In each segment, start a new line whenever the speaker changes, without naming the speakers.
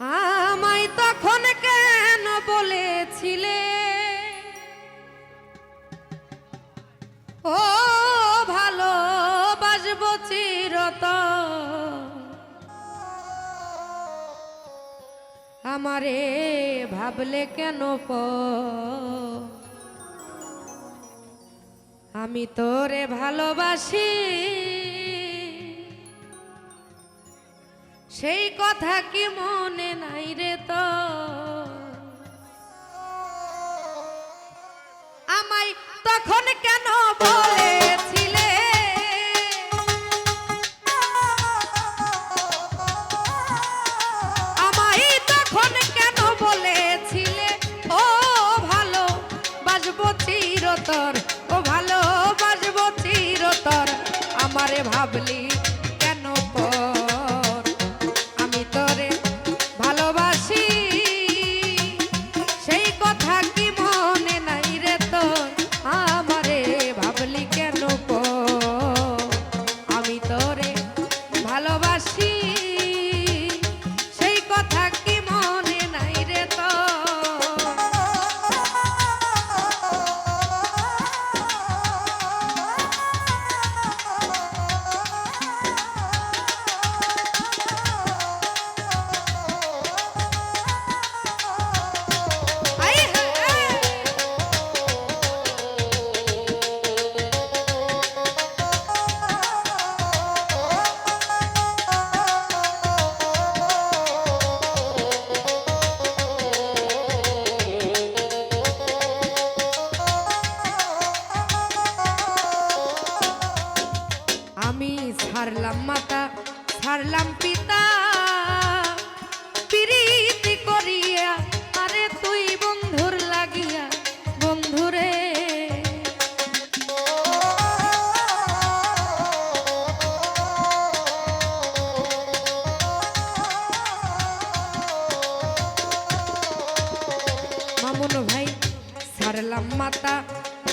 আমায় তখন কেন বলেছিলে? ও ভালো বাসবো চিরত আমারে ভাবলে কেন প আমি তোরে ভালোবাসি। সেই কথা কি মনে নাই রে তো আমায় তখন কেন বলেছিলে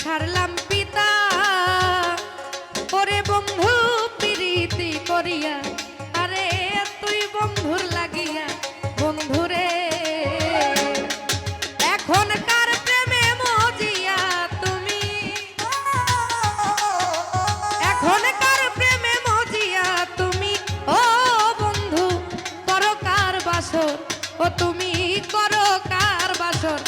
ছাড়লাম পিতা। ওরে বন্ধু, প্রীতি করিয়া, আরে তুই বন্ধুর লাগিয়া বন্ধুরে এখন কার প্রেমে মজিয়া তুমি। এখন কার প্রেমে মজিয়া তুমি। ও বন্ধু করো কার বাসর, ও তুমি করো কার বাসর।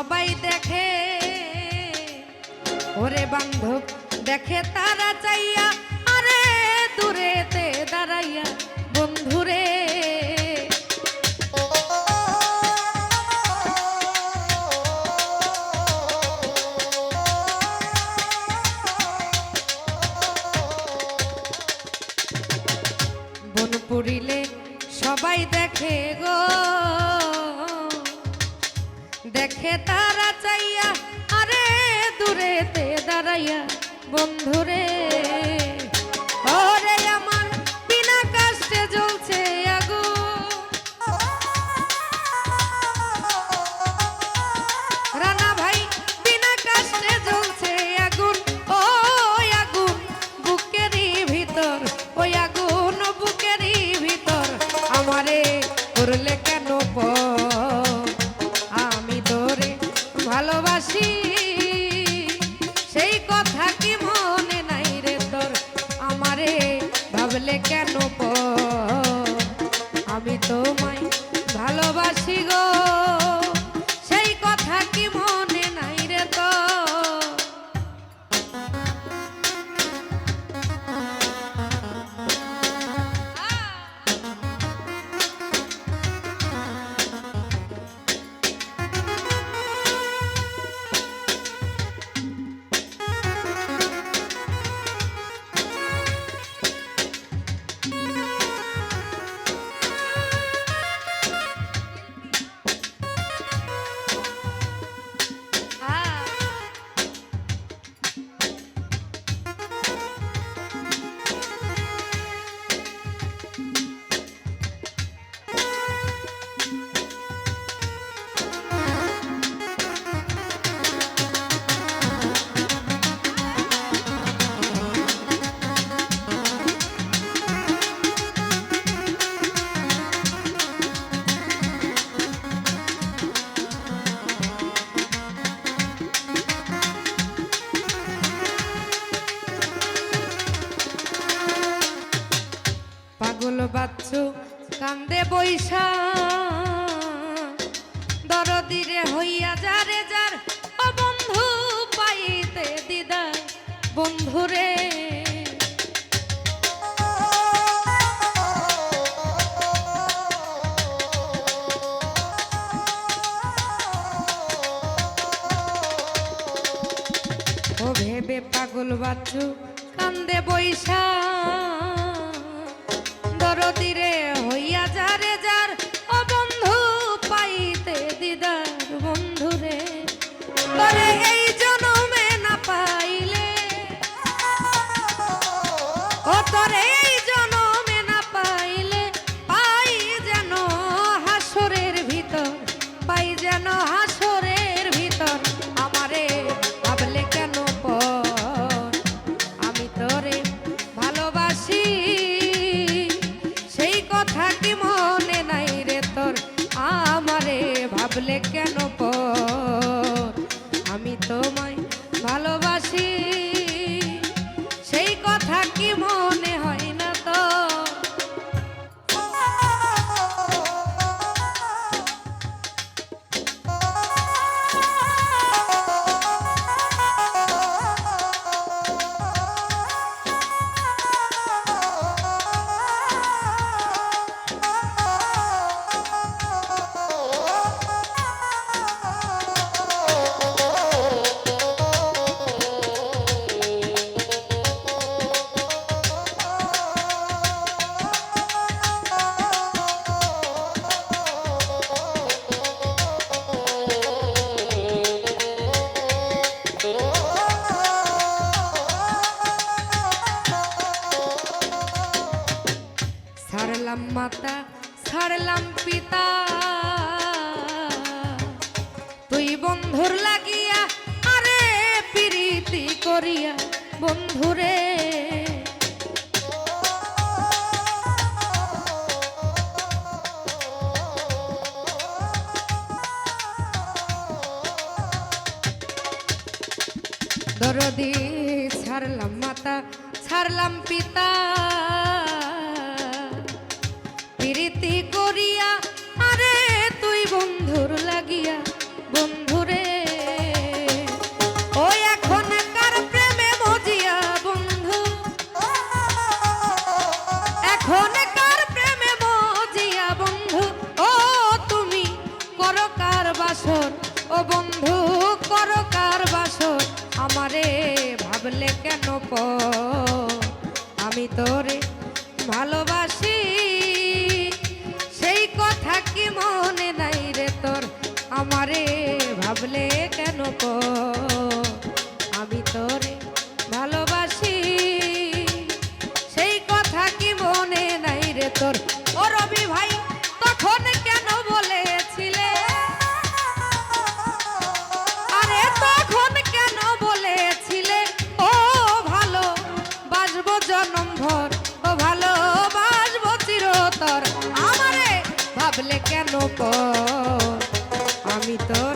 সবাই দেখে ওরে বান্ধব দেখে তারা চাইয়া দেখে তারা চাইয়া আরে দূরেতে দাঁড়াইয়া বন্ধুরে। চিরে হইয়া যারে যার, ও বন্ধু পাইতে দিদার বন্ধুরে ও ভেবে পাগল বাচ্চু, কান্দে বৈশা। দরদিরে হইয়া যারে আমি তোমার দুই বন্ধুর লাগিয়া আরে প্রীতি করিয়া বন্ধুরে। দরদি ছাড়লাম মাতা ছাড়লাম পিতা। আমি তোরে ভালোবাসি। সেই কথা কি মনে নাই রে তোর? আমারে ভাবলে কেন কর? আসলে কেন আমি তো